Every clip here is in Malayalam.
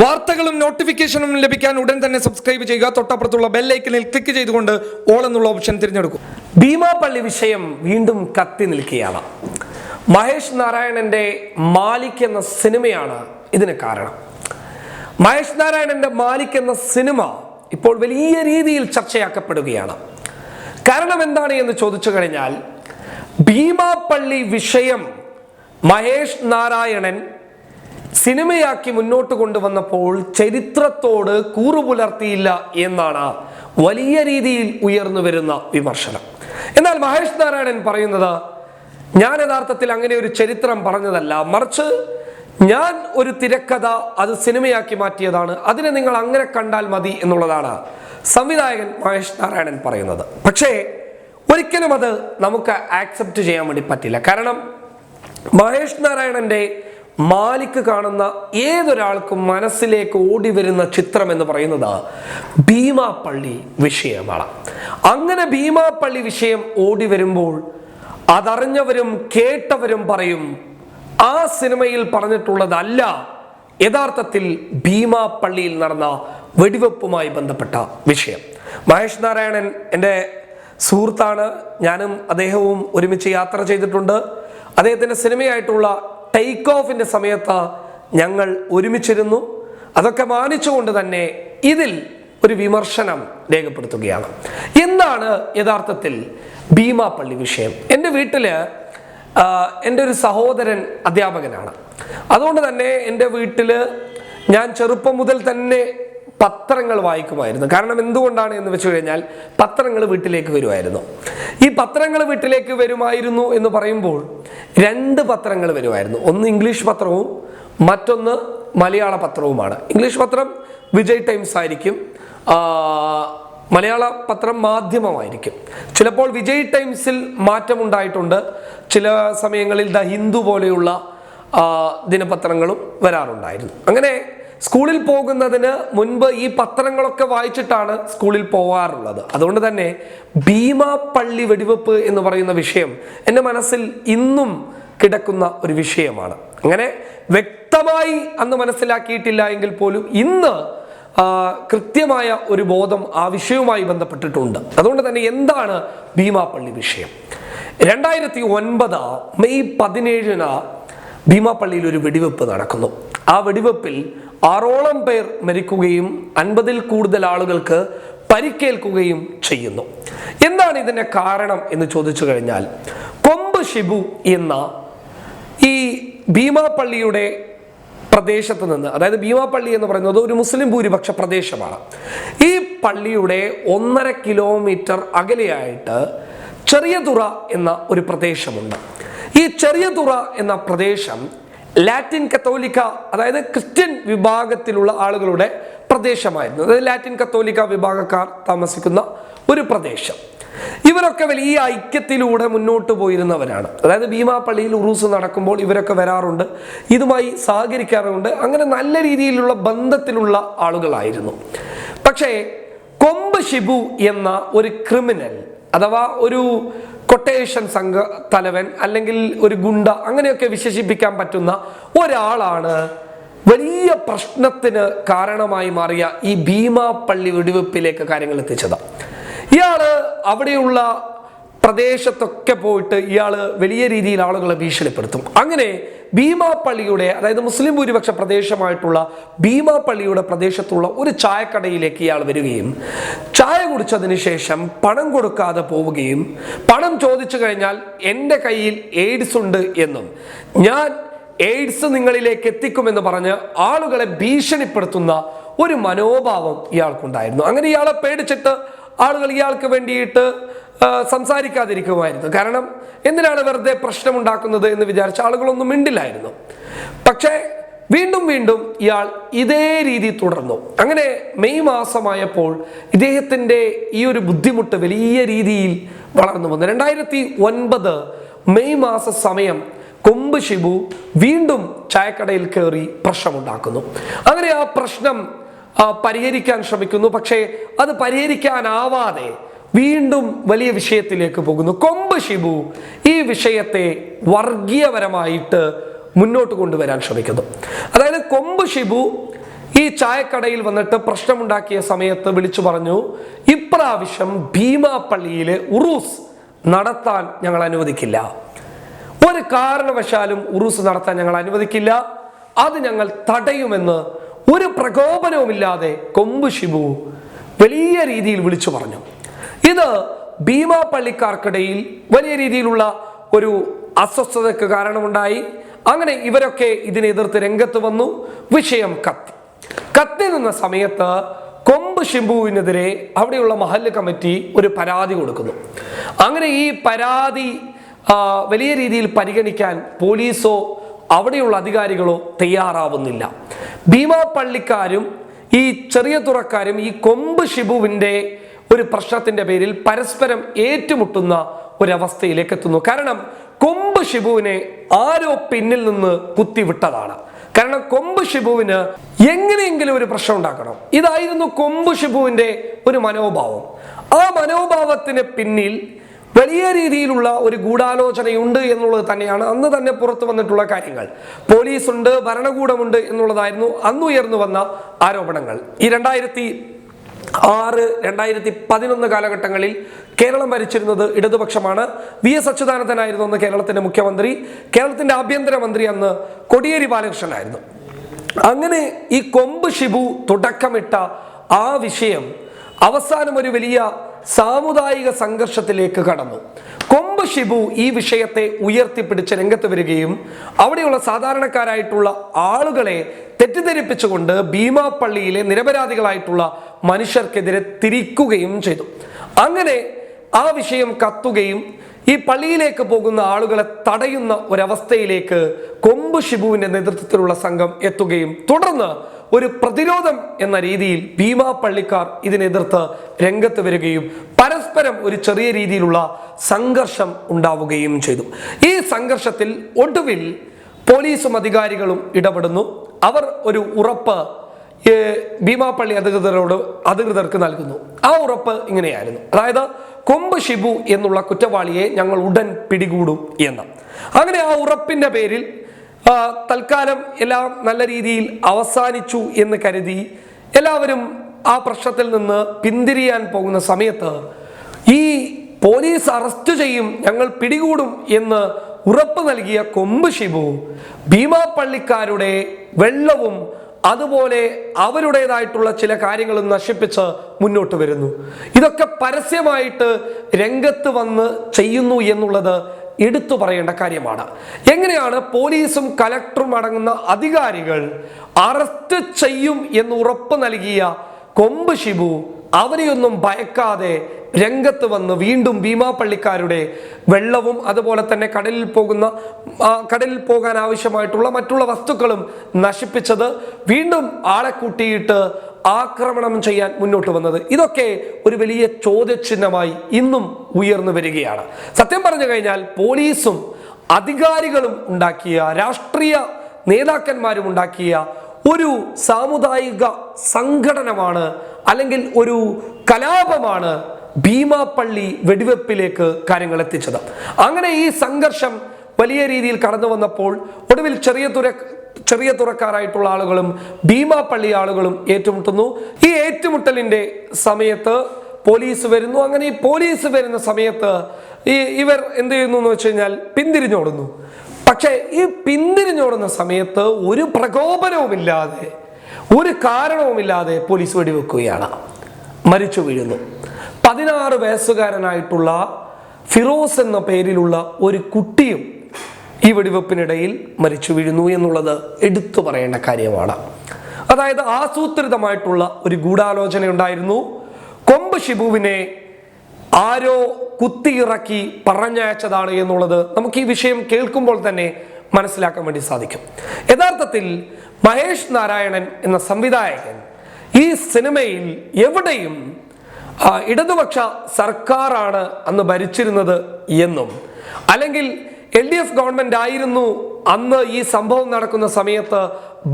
വാർത്തകളും നോട്ടിഫിക്കേഷനും ലഭിക്കാൻ ഉടൻ തന്നെ സബ്സ്ക്രൈബ് ചെയ്യുക. തൊട്ടപ്പുറത്തുള്ള ബെല്ലൈക്കനിൽ ക്ലിക്ക് ചെയ്തുകൊണ്ട് ഓൾ എന്നുള്ള ഓപ്ഷൻ തിരഞ്ഞെടുക്കും. ഭീമാപ്പള്ളി വിഷയം വീണ്ടും കത്തി നിൽക്കുകയാണ്. മഹേഷ് നാരായണന്റെ മാലിക് എന്ന സിനിമയാണ് ഇതിന് കാരണം. മഹേഷ് നാരായണന്റെ മാലിക് എന്ന സിനിമ ഇപ്പോൾ വലിയ രീതിയിൽ ചർച്ചയാക്കപ്പെടുകയാണ്. കാരണം എന്താണ് എന്ന് ചോദിച്ചു കഴിഞ്ഞാൽ ഭീമാപ്പള്ളി വിഷയം മഹേഷ് നാരായണൻ സിനിമയാക്കി മുന്നോട്ട് കൊണ്ടുവന്നപ്പോൾ ചരിത്രത്തോട് കൂറുപുലർത്തിയില്ല എന്നാണ് വലിയ രീതിയിൽ ഉയർന്നു വരുന്ന വിമർശനം. എന്നാൽ മഹേഷ് നാരായണൻ പറയുന്നത് ഞാൻ യഥാർത്ഥത്തിൽ അങ്ങനെ ഒരു ചരിത്രം പറഞ്ഞതല്ല. മറിച്ച് ഞാൻ ഒരു തിരക്കഥ അത് സിനിമയാക്കി മാറ്റിയതാണ്. അതിനെ നിങ്ങൾ അങ്ങനെ കണ്ടാൽ മതി എന്നുള്ളതാണ് സംവിധായകൻ മഹേഷ് നാരായണൻ പറയുന്നത്. പക്ഷേ ഒരിക്കലും അത് നമുക്ക് ആക്സെപ്റ്റ് ചെയ്യാൻ വേണ്ടി പറ്റില്ല. കാരണം മഹേഷ് നാരായണന്റെ മാലിക് കാണുന്ന ഏതൊരാൾക്കും മനസ്സിലേക്ക് ഓടി വരുന്ന ചിത്രം എന്ന് പറയുന്നത് ഭീമാപ്പള്ളി വിഷയമാണ്. അങ്ങനെ ഭീമാപ്പള്ളി വിഷയം ഓടി വരുമ്പോൾ അതറിഞ്ഞവരും കേട്ടവരും പറയും ആ സിനിമയിൽ പറഞ്ഞിട്ടുള്ളതല്ല. യഥാർത്ഥത്തിൽ ഭീമാപ്പള്ളിയിൽ നടന്ന വെടിവെപ്പുമായി ബന്ധപ്പെട്ട വിഷയം. മഹേഷ് നാരായണൻ എന്റെ സുഹൃത്താണ്. ഞാനും അദ്ദേഹവും ഒരുമിച്ച് യാത്ര ചെയ്തിട്ടുണ്ട്. അദ്ദേഹത്തിന്റെ സിനിമയായിട്ടുള്ള ടേക്ക് ഓഫിന്റെ സമയത്ത് ഞങ്ങൾ ഒരുമിച്ചിരുന്നു. അതൊക്കെ മാനിച്ചുകൊണ്ട് തന്നെ ഇതിൽ ഒരു വിമർശനം രേഖപ്പെടുത്തുകയാണ്. എന്താണ് യഥാർത്ഥത്തിൽ ഭീമാപ്പള്ളി വിഷയം? എന്റെ വീട്ടിൽ എന്റെ ഒരു സഹോദരൻ അധ്യാപകനാണ്. അതുകൊണ്ട് തന്നെ എന്റെ വീട്ടിൽ ഞാൻ ചെറുപ്പം മുതൽ തന്നെ പത്രങ്ങൾ വായിക്കുമായിരുന്നു. കാരണം എന്തുകൊണ്ടാണ് എന്ന് വെച്ച് കഴിഞ്ഞാൽ പത്രങ്ങൾ വീട്ടിലേക്ക് വരുമായിരുന്നു. ഈ പത്രങ്ങൾ വീട്ടിലേക്ക് വരുമായിരുന്നു എന്ന് പറയുമ്പോൾ രണ്ട് പത്രങ്ങൾ വരുമായിരുന്നു. ഒന്ന് ഇംഗ്ലീഷ് പത്രവും മറ്റൊന്ന് മലയാള പത്രവുമാണ്. ഇംഗ്ലീഷ് പത്രം വിജയ് ടൈംസ് ആയിരിക്കും. മലയാള പത്രം മാധ്യമമായിരിക്കും. ചിലപ്പോൾ വിജയ് ടൈംസിൽ മാറ്റമുണ്ടായിട്ടുണ്ട്. ചില സമയങ്ങളിൽ ദ ഹിന്ദു പോലെയുള്ള ദിനപത്രങ്ങളും വരാറുണ്ടായിരുന്നു. അങ്ങനെ സ്കൂളിൽ പോകുന്നതിന് മുൻപ് ഈ പത്രങ്ങളൊക്കെ വായിച്ചിട്ടാണ് സ്കൂളിൽ പോവാറുള്ളത്. അതുകൊണ്ട് തന്നെ ഭീമാപ്പള്ളി വെടിവെപ്പ് എന്ന് പറയുന്ന വിഷയം എന്റെ മനസ്സിൽ ഇന്നും കിടക്കുന്ന ഒരു വിഷയമാണ്. അങ്ങനെ വ്യക്തമായി അന്ന് മനസ്സിലാക്കിയിട്ടില്ല എങ്കിൽ പോലും ഇന്ന് കൃത്യമായ ഒരു ബോധം ആ വിഷയവുമായി ബന്ധപ്പെട്ടിട്ടുണ്ട്. അതുകൊണ്ട് തന്നെ എന്താണ് ഭീമാപ്പള്ളി വിഷയം? രണ്ടായിരത്തി ഒൻപത് മെയ് പതിനേഴിന് ഭീമാപ്പള്ളിയിൽ ഒരു വെടിവെപ്പ് നടക്കുന്നു. ആ വെടിവെപ്പിൽ ആറോളം പേർ മരിക്കുകയും അൻപതിൽ കൂടുതൽ ആളുകൾക്ക് പരിക്കേൽക്കുകയും ചെയ്യുന്നു. എന്താണ് ഇതിന്റെ കാരണം എന്ന് ചോദിച്ചു കഴിഞ്ഞാൽ കൊമ്പ് ഷിബു എന്ന ഈ ഭീമാപ്പള്ളിയുടെ പ്രദേശത്ത് നിന്ന് അതായത് ഭീമാപ്പള്ളി എന്ന് പറയുന്നത് ഒരു മുസ്ലിം ഭൂരിപക്ഷ പ്രദേശമാണ്. ഈ പള്ളിയുടെ ഒന്നര കിലോമീറ്റർ അകലെയായിട്ട് ചെറിയ തുറ എന്ന ഒരു പ്രദേശമുണ്ട്. ഈ ചെറിയ തുറ എന്ന പ്രദേശം ലാറ്റിൻ കത്തോലിക്ക അതായത് ക്രിസ്ത്യൻ വിഭാഗത്തിലുള്ള ആളുകളുടെ പ്രദേശമായിരുന്നു. അതായത് ലാറ്റിൻ കത്തോലിക്ക വിഭാഗക്കാർ താമസിക്കുന്ന ഒരു പ്രദേശം. ഇവരൊക്കെ വലിയ ഐക്യത്തിലൂടെ മുന്നോട്ട് പോയിരുന്നവരാണ്. അതായത് ഭീമാപ്പള്ളിയിൽ ഉറൂസ് നടക്കുമ്പോൾ ഇവരൊക്കെ വരാറുണ്ട്. ഇതുമായി സഹകരിക്കാറുണ്ട്. അങ്ങനെ നല്ല രീതിയിലുള്ള ബന്ധത്തിലുള്ള ആളുകളായിരുന്നു. പക്ഷേ കൊമ്പ് ഷിബു എന്ന ഒരു ക്രിമിനൽ അഥവാ ഒരു കൊട്ടേഷൻ സംഘ തലവൻ അല്ലെങ്കിൽ ഒരു ഗുണ്ട അങ്ങനെയൊക്കെ വിശേഷിപ്പിക്കാൻ പറ്റുന്ന ഒരാളാണ്. വലിയ പ്രശ്നത്തിന് കാരണമായി മാറിയ ഈ ഭീമാപ്പള്ളി വെടിവെപ്പിലേക്ക് കാര്യങ്ങൾ എത്തിച്ചത്. ഇയാൾ അവിടെയുള്ള പ്രദേശത്തൊക്കെ പോയിട്ട് ഇയാൾ വലിയ രീതിയിൽ ആളുകളെ ഭീഷണിപ്പെടുത്തും. അങ്ങനെ ഭീമാപ്പള്ളിയുടെ അതായത് മുസ്ലിം ഭൂരിപക്ഷ പ്രദേശമായിട്ടുള്ള ഭീമാപ്പള്ളിയുടെ പ്രദേശത്തുള്ള ഒരു ചായക്കടയിലേക്ക് ഇയാൾ വരികയും ചായ കുടിച്ചതിന് ശേഷം പണം കൊടുക്കാതെ പോവുകയും പണം ചോദിച്ചു കഴിഞ്ഞാൽ എന്റെ കയ്യിൽ എയ്ഡ്സ് ഉണ്ട് എന്നും ഞാൻ എയ്ഡ്സ് നിങ്ങളിലേക്ക് എത്തിക്കുമെന്ന് പറഞ്ഞ് ആളുകളെ ഭീഷണിപ്പെടുത്തുന്ന ഒരു മനോഭാവം ഇയാൾക്കുണ്ടായിരുന്നു. അങ്ങനെ ഇയാളെ പേടിച്ചിട്ട് ആളുകൾ ഇയാൾക്ക് വേണ്ടിയിട്ട് സംസാരിക്കാതിരിക്കുമായിരുന്നു. കാരണം എന്തിനാണ് വെറുതെ പ്രശ്നമുണ്ടാക്കുന്നത് എന്ന് വിചാരിച്ച ആളുകളൊന്നും മിണ്ടില്ലായിരുന്നു. പക്ഷേ വീണ്ടും വീണ്ടും ഇയാൾ ഇതേ രീതി തുടർന്നു. അങ്ങനെ മെയ് മാസമായപ്പോൾ ഇദ്ദേഹത്തിന്റെ ഈ ഒരു ബുദ്ധിമുട്ട് വലിയ രീതിയിൽ വളർന്നു വന്നു. രണ്ടായിരത്തി ഒൻപത് മെയ് മാസ സമയം കൊമ്പ് ഷിബു വീണ്ടും ചായക്കടയിൽ കയറി പ്രശ്നമുണ്ടാക്കുന്നു. അങ്ങനെ ആ പ്രശ്നം പരിഹരിക്കാൻ ശ്രമിക്കുന്നു. പക്ഷേ അത് പരിഹരിക്കാനാവാതെ വീണ്ടും വലിയ വിഷയത്തിലേക്ക് പോകുന്നു. കൊമ്പ് ഷിബു ഈ വിഷയത്തെ വർഗീയപരമായിട്ട് മുന്നോട്ട് കൊണ്ടുവരാൻ ശ്രമിക്കുന്നു. അതായത് കൊമ്പ് ഷിബു ഈ ചായക്കടയിൽ വന്നിട്ട് പ്രശ്നമുണ്ടാക്കിയ സമയത്ത് വിളിച്ചു പറഞ്ഞു ഇപ്രാവശ്യം ഭീമാപ്പള്ളിയിലെ ഉറൂസ് നടത്താൻ ഞങ്ങൾ അനുവദിക്കില്ല. ഒരു കാരണവശാലും ഉറൂസ് നടത്താൻ ഞങ്ങൾ അനുവദിക്കില്ല. അത് ഞങ്ങൾ തടയുമെന്ന് ഒരു പ്രകോപനവുമില്ലാതെ കൊമ്പ് ഷിബു വലിയ രീതിയിൽ വിളിച്ചു പറഞ്ഞു. ഇത് ഭീമാ പള്ളിക്കാർക്കിടയിൽ വലിയ രീതിയിലുള്ള ഒരു അസ്വസ്ഥതയ്ക്ക് കാരണമുണ്ടായി. അങ്ങനെ ഇവരൊക്കെ ഇതിനെ എതിർത്ത് രംഗത്ത് വന്നു. വിഷയം കത്തി. കത്തി നിന്ന സമയത്ത് കൊമ്പ് ഷിംബുവിനെതിരെ അവിടെയുള്ള മഹല്ല് കമ്മിറ്റി ഒരു പരാതി കൊടുക്കുന്നു. അങ്ങനെ ഈ പരാതി വലിയ രീതിയിൽ പരിഗണിക്കാൻ പോലീസോ അവിടെയുള്ള അധികാരികളോ തയ്യാറാവുന്നില്ല. ഭീമാ പള്ളിക്കാരും ഈ ചെറിയ തുറക്കാരും ഈ കൊമ്പ് ഷിബുവിന്റെ ഒരു പ്രശ്നത്തിന്റെ പേരിൽ പരസ്പരം ഏറ്റുമുട്ടുന്ന ഒരവസ്ഥയിലേക്ക് എത്തുന്നു. കാരണം കൊമ്പ് ഷിബുവിനെ ആരോ പിന്നിൽ നിന്ന് കുത്തിവിട്ടതാണ്. കാരണം കൊമ്പ് ഷിബുവിന് എങ്ങനെയെങ്കിലും ഒരു പ്രശ്നം ഉണ്ടാക്കണം. ഇതായിരുന്നു കൊമ്പ് ഷിബുവിന്റെ ഒരു മനോഭാവം. ആ മനോഭാവത്തിന് പിന്നിൽ വലിയ രീതിയിലുള്ള ഒരു ഗൂഢാലോചനയുണ്ട് എന്നുള്ളത് തന്നെയാണ് അന്ന് തന്നെ പുറത്തു വന്നിട്ടുള്ള കാര്യങ്ങൾ. പോലീസ് ഉണ്ട് ഭരണകൂടമുണ്ട് എന്നുള്ളതായിരുന്നു അന്ന് ഉയർന്നു വന്ന ആരോപണങ്ങൾ. ഈ രണ്ടായിരത്തി ആറ് രണ്ടായിരത്തി പതിനൊന്ന് കാലഘട്ടങ്ങളിൽ കേരളം ഭരിച്ചിരുന്നത് ഇടതുപക്ഷമാണ്. വി എസ് അച്യുതാനന്ദനായിരുന്നു അന്ന് കേരളത്തിന്റെ മുഖ്യമന്ത്രി. കേരളത്തിന്റെ ആഭ്യന്തരമന്ത്രി അന്ന് കൊടിയേരി ബാലകൃഷ്ണനായിരുന്നു അങ്ങനെ ഈ കൊമ്പ് ഷിബു തുടക്കമിട്ട ആ വിഷയം അവസാനം ഒരു വലിയ സാമുദായിക സംഘർഷത്തിലേക്ക് കടന്നു. കൊമ്പ് ഷിബു ഈ വിഷയത്തെ ഉയർത്തിപ്പിടിച്ച് രംഗത്ത് വരികയും അവിടെയുള്ള സാധാരണക്കാരായിട്ടുള്ള ആളുകളെ തെറ്റിദ്ധരിപ്പിച്ചുകൊണ്ട് ഭീമാപ്പള്ളിയിലെ നിരപരാധികളായിട്ടുള്ള മനുഷ്യർക്കെതിരെ തിരിക്കുകയും ചെയ്തു. അങ്ങനെ ആ വിഷയം കത്തുകയും ഈ പള്ളിയിലേക്ക് പോകുന്ന ആളുകളെ തടയുന്ന ഒരവസ്ഥയിലേക്ക് കൊമ്പ് ഷിബുവിന്റെ നേതൃത്വത്തിലുള്ള സംഘം എത്തുകയും തുടർന്ന് ഒരു പ്രതിരോധം എന്ന രീതിയിൽ ഭീമാ പള്ളിക്കാർ ഇതിനെതിർത്ത് രംഗത്ത് വരികയും പരസ്പരം ഒരു ചെറിയ രീതിയിലുള്ള സംഘർഷം ഉണ്ടാവുകയും ചെയ്തു. ഈ സംഘർഷത്തിൽ ഒടുവിൽ പോലീസും അധികാരികളും ഇടപെടുന്നു. അവർ ഒരു ഉറപ്പ് ഭീമാപ്പള്ളി അധികൃതരോട് അധികൃതർക്ക് നൽകുന്നു. ആ ഉറപ്പ് ഇങ്ങനെയായിരുന്നു. അതായത് കൊമ്പ് ഷിബു എന്നുള്ള കുറ്റവാളിയെ ഞങ്ങൾ ഉടൻ പിടികൂടും എന്ന്. അങ്ങനെ ആ ഉറപ്പിന്റെ പേരിൽ തൽക്കാലം എല്ലാം നല്ല രീതിയിൽ അവസാനിച്ചു എന്ന് കരുതി എല്ലാവരും ആ പ്രശ്നത്തിൽ നിന്ന് പിന്തിരിയാൻ പോകുന്ന സമയത്ത് ഈ പോലീസ് അറസ്റ്റ് ചെയ്യും ഞങ്ങൾ പിടികൂടും എന്ന് ഉറപ്പ് നൽകിയ കൊമ്പ് ഷിബു ഭീമാപ്പള്ളിക്കാരുടെ വെള്ളവും അതുപോലെ അവരുടേതായിട്ടുള്ള ചില കാര്യങ്ങളും നശിപ്പിച്ച് മുന്നോട്ട് വരുന്നു. ഇതൊക്കെ പരസ്യമായിട്ട് രംഗത്ത് വന്ന് ചെയ്യുന്നു എന്നുള്ളത് എടുത്തു പറയേണ്ട കാര്യമാണ്. എങ്ങനെയാണ് പോലീസും കലക്ടറും അടങ്ങുന്ന അധികാരികൾ അറസ്റ്റ് ചെയ്യും എന്ന് ഉറപ്പ് നൽകിയ കൊമ്പ് ഷിബു അവരെയൊന്നും ഭയക്കാതെ രംഗത്ത് വന്ന് വീണ്ടും ഭീമാപ്പള്ളിക്കാരുടെ വെള്ളവും അതുപോലെ തന്നെ കടലിൽ പോകുന്ന കടലിൽ പോകാൻ ആവശ്യമായിട്ടുള്ള മറ്റുള്ള വസ്തുക്കളും നശിപ്പിച്ചത് വീണ്ടും ആളെ കൂട്ടിയിട്ട് ആക്രമണം ചെയ്യാൻ മുന്നോട്ട് വന്നത്. ഇതൊക്കെ ഒരു വലിയ ചോദ്യചിഹ്നമായി ഇന്നും ഉയർന്നു വരികയാണ്. സത്യം പറഞ്ഞു കഴിഞ്ഞാൽ പോലീസും അധികാരികളും ഉണ്ടാക്കിയ രാഷ്ട്രീയ നേതാക്കന്മാരും ഉണ്ടാക്കിയ ഒരു സാമുദായിക സംഘടനമാണ് അല്ലെങ്കിൽ ഒരു കലാപമാണ് ഭീമാപ്പള്ളി വെടിവെപ്പിലേക്ക് കാര്യങ്ങൾ എത്തിച്ചത്. അങ്ങനെ ഈ സംഘർഷം വലിയ രീതിയിൽ കടന്നു വന്നപ്പോൾ ഒടുവിൽ ചെറിയ തുര ചെറിയ തുറക്കാരായിട്ടുള്ള ആളുകളും ഭീമാപ്പള്ളി ആളുകളും ഏറ്റുമുട്ടുന്നു. ഈ ഏറ്റുമുട്ടലിന്റെ സമയത്ത് പോലീസ് വരുന്നു. അങ്ങനെ ഈ പോലീസ് വരുന്ന സമയത്ത് ഈ ഇവർ എന്ത് ചെയ്യുന്നു എന്ന് വെച്ച് കഴിഞ്ഞാൽ പിന്തിരിഞ്ഞോടുന്നു. പക്ഷേ ഈ പിന്തിരിഞ്ഞോടുന്ന സമയത്ത് ഒരു പ്രകോപനവുമില്ലാതെ ഒരു കാരണവുമില്ലാതെ പോലീസ് വെടിവെക്കുകയാണ്. മരിച്ചു വീഴുന്നു. പതിനാറ് വയസ്സുകാരനായിട്ടുള്ള ഫിറോസ് എന്ന പേരിലുള്ള ഒരു കുട്ടിയും ഈ വെടിവെപ്പിനിടയിൽ മരിച്ചു വീഴുന്നു എന്നുള്ളത് എടുത്തു പറയേണ്ട കാര്യമാണ്. അതായത് ആസൂത്രിതമായിട്ടുള്ള ഒരു ഗൂഢാലോചന ഉണ്ടായിരുന്നു കൊമ്പ് ഷിബുവിനെ ആരോ കുത്തിയിറക്കി പറഞ്ഞയച്ചതാണ് എന്നുള്ളത് നമുക്ക് ഈ വിഷയം കേൾക്കുമ്പോൾ തന്നെ മനസ്സിലാക്കാൻ വേണ്ടി സാധിക്കും. യഥാർത്ഥത്തിൽ മഹേഷ് നാരായണൻ എന്ന സംവിധായകൻ ഈ സിനിമയിൽ എവിടെയും ഇടതുപക്ഷ സർക്കാരാണ് അന്ന് ഭരിച്ചിരുന്നത് എന്നും. അല്ലെങ്കിൽ എൽ ഡി എഫ് ഗവൺമെന്റ് ആയിരുന്നു അന്ന് ഈ സംഭവം നടക്കുന്ന സമയത്ത്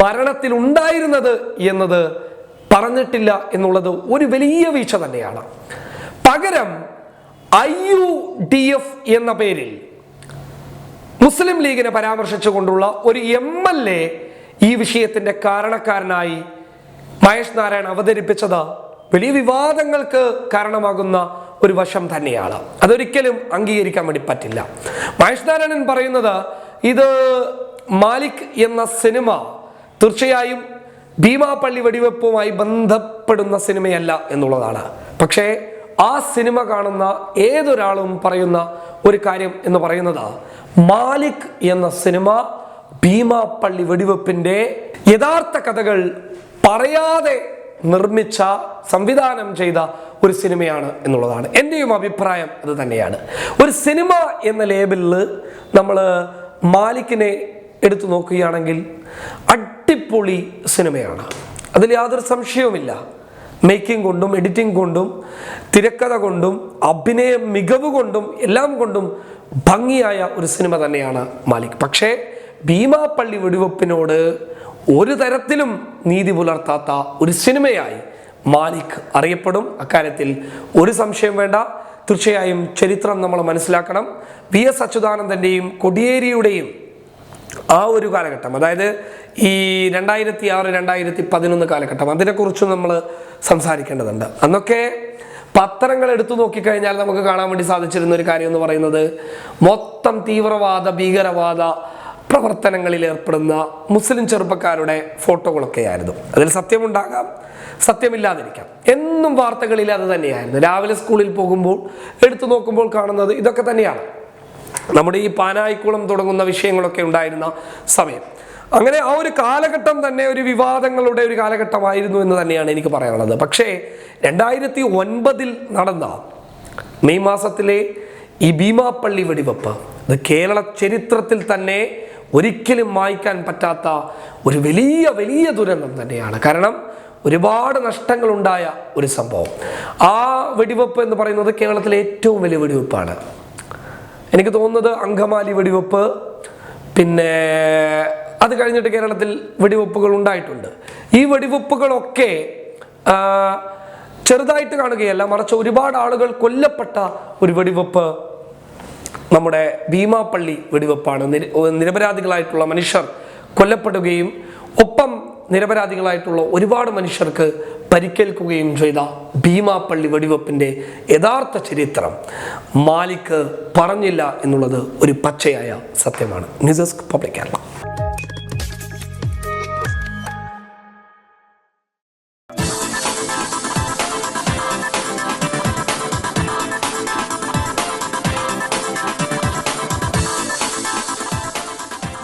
ഭരണത്തിൽ ഉണ്ടായിരുന്നത് എന്നത് പറഞ്ഞിട്ടില്ല എന്നുള്ളത് ഒരു വലിയ വീഴ്ച തന്നെയാണ്. പകരം ഐ യു ഡി എഫ് എന്ന പേരിൽ മുസ്ലിം ലീഗിനെ പരാമർശിച്ചുകൊണ്ടുള്ള ഒരു എം എൽ എ ഈ വിഷയത്തിന്റെ കാരണക്കാരനായി മഹേഷ് നാരായൺ അവതരിപ്പിച്ചത് വലിയ വിവാദങ്ങൾക്ക് കാരണമാകുന്ന ഒരു വശം തന്നെയാണ്. അതൊരിക്കലും അംഗീകരിക്കാൻ വേണ്ടി പറ്റില്ല. മഹേഷ് നാരായണൻ പറയുന്നത് ഇത് മാലിക് എന്ന സിനിമ തീർച്ചയായും ഭീമാപ്പള്ളി വെടിവെപ്പുമായി ബന്ധപ്പെടുന്ന സിനിമയല്ല എന്നുള്ളതാണ്. പക്ഷേ ആ സിനിമ കാണുന്ന ഏതൊരാളും പറയുന്ന ഒരു കാര്യം എന്ന് പറയുന്നത് മാലിക് എന്ന സിനിമ ഭീമാപ്പള്ളി വെടിവെപ്പിന്റെ യഥാർത്ഥ കഥകൾ പറയാതെ നിർമ്മിച്ച സംവിധാനം ചെയ്ത ഒരു സിനിമയാണ് എന്നുള്ളതാണ്. എന്റെയും അഭിപ്രായം അത് തന്നെയാണ്. ഒരു സിനിമ എന്ന ലേബലിൽ നമ്മൾ മാലിക്കിനെ എടുത്തു നോക്കുകയാണെങ്കിൽ അടിപൊളി സിനിമയാണ്. അതിൽ യാതൊരു സംശയവുമില്ല. മേക്കിംഗ് കൊണ്ടും എഡിറ്റിംഗ് കൊണ്ടും തിരക്കഥ കൊണ്ടും അഭിനയ മികവ് കൊണ്ടും എല്ലാം കൊണ്ടും ഭംഗിയായ ഒരു സിനിമ തന്നെയാണ് മാലിക്. പക്ഷേ ഭീമാപ്പള്ളി വെടിവെപ്പിനോട് ഒരു തരത്തിലും നീതി പുലർത്താത്ത ഒരു സിനിമയായി മാലിക് അറിയപ്പെടും. അക്കാര്യത്തിൽ ഒരു സംശയം വേണ്ട. തീർച്ചയായും ചരിത്രം നമ്മൾ മനസ്സിലാക്കണം. വി എസ് അച്യുതാനന്ദന്റെയും കൊടിയേരിയുടെയും ആ ഒരു കാലഘട്ടം അതായത് ഈ രണ്ടായിരത്തി ആറ് രണ്ടായിരത്തി പതിനൊന്ന് കാലഘട്ടം അതിനെക്കുറിച്ച് നമ്മൾ സംസാരിക്കേണ്ടതുണ്ട്. അന്നൊക്കെ പത്രങ്ങൾ എടുത്തു നോക്കിക്കഴിഞ്ഞാൽ നമുക്ക് കാണാൻ വേണ്ടി സാധിച്ചിരുന്ന ഒരു കാര്യം എന്ന് പറയുന്നത് മൊത്തം തീവ്രവാദ ഭീകരവാദ പ്രവർത്തനങ്ങളിൽ ഏർപ്പെടുന്ന മുസ്ലിം ചെറുപ്പക്കാരുടെ ഫോട്ടോകളൊക്കെ ആയിരുന്നു അതിൽ സത്യമുണ്ടാകാം സത്യമില്ലാതിരിക്കാം. എന്നും വാർത്തകളിൽ അത് തന്നെയായിരുന്നു. രാവിലെ സ്കൂളിൽ പോകുമ്പോൾ എടുത്തു നോക്കുമ്പോൾ കാണുന്നത് ഇതൊക്കെ തന്നെയാണ്. നമ്മുടെ ഈ പാനായിക്കുളം തുടങ്ങുന്ന വിഷയങ്ങളൊക്കെ ഉണ്ടായിരുന്ന സമയം. അങ്ങനെ ആ ഒരു കാലഘട്ടം തന്നെ ഒരു വിവാദങ്ങളുടെ ഒരു കാലഘട്ടമായിരുന്നു എന്ന് തന്നെയാണ് എനിക്ക് പറയാനുള്ളത്. പക്ഷേ രണ്ടായിരത്തി ഒൻപതിൽ നടന്ന മെയ് മാസത്തിലെ ഈ ഭീമാപ്പള്ളി വെടിവെപ്പ് ഇത് കേരള ചരിത്രത്തിൽ തന്നെ ഒരിക്കലും വായിക്കാൻ പറ്റാത്ത ഒരു വലിയ വലിയ ദുരന്തം തന്നെയാണ്. കാരണം ഒരുപാട് നഷ്ടങ്ങളുണ്ടായ ഒരു സംഭവം. ആ വെടിവെപ്പ് എന്ന് പറയുന്നത് കേരളത്തിലെ ഏറ്റവും വലിയ വെടിവെപ്പാണ്. എനിക്ക് തോന്നുന്നത് അങ്കമാലി വെടിവെപ്പ് പിന്നെ അത് കഴിഞ്ഞിട്ട് കേരളത്തിൽ വെടിവെപ്പുകൾ ഉണ്ടായിട്ടുണ്ട്. ഈ വെടിവെപ്പുകളൊക്കെ ചെറുതായിട്ട് കാണുകയല്ല മറിച്ച് ഒരുപാട് ആളുകൾ കൊല്ലപ്പെട്ട ഒരു വെടിവെപ്പ് നമ്മുടെ ഭീമാപ്പള്ളി വെടിവെപ്പാണ്. നിര- നിരപരാധികളായിട്ടുള്ള മനുഷ്യർ കൊല്ലപ്പെടുകയും ഒപ്പം നിരപരാധികളായിട്ടുള്ള ഒരുപാട് മനുഷ്യർക്ക് പരിക്കേൽക്കുകയും ചെയ്ത ഭീമാപ്പള്ളി വെടിവെപ്പിന്റെ യഥാർത്ഥ ചരിത്രം മാലിക് പറഞ്ഞില്ല എന്നുള്ളത് ഒരു പച്ചയായ സത്യമാണ്. News public Kerala.